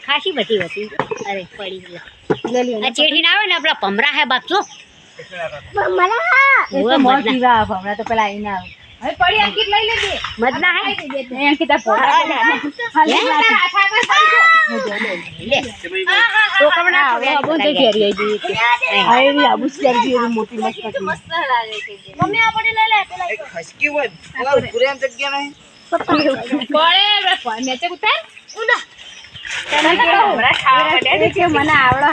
ખાસી બધી હતી અરે પડી આ ચેઠી ના આવે ને આપડા ભમરા હે તો પેલા આઈને આવ હવે પડી અંકિત લઈ લેજે મદના હે અંકિત આ ફોટા લે તો કમણા આવો આબો તો ઘેરી આઈ ગઈ આ એવી આબુ શેર એવી મોટી મસ્ત હતી મમ્મી આ લઈ લે પેલા ખસકી હોય પૂરેમ જગ્યા નહીં પડે મેચે ઉતાર ઉડા તને કહું મને આવડે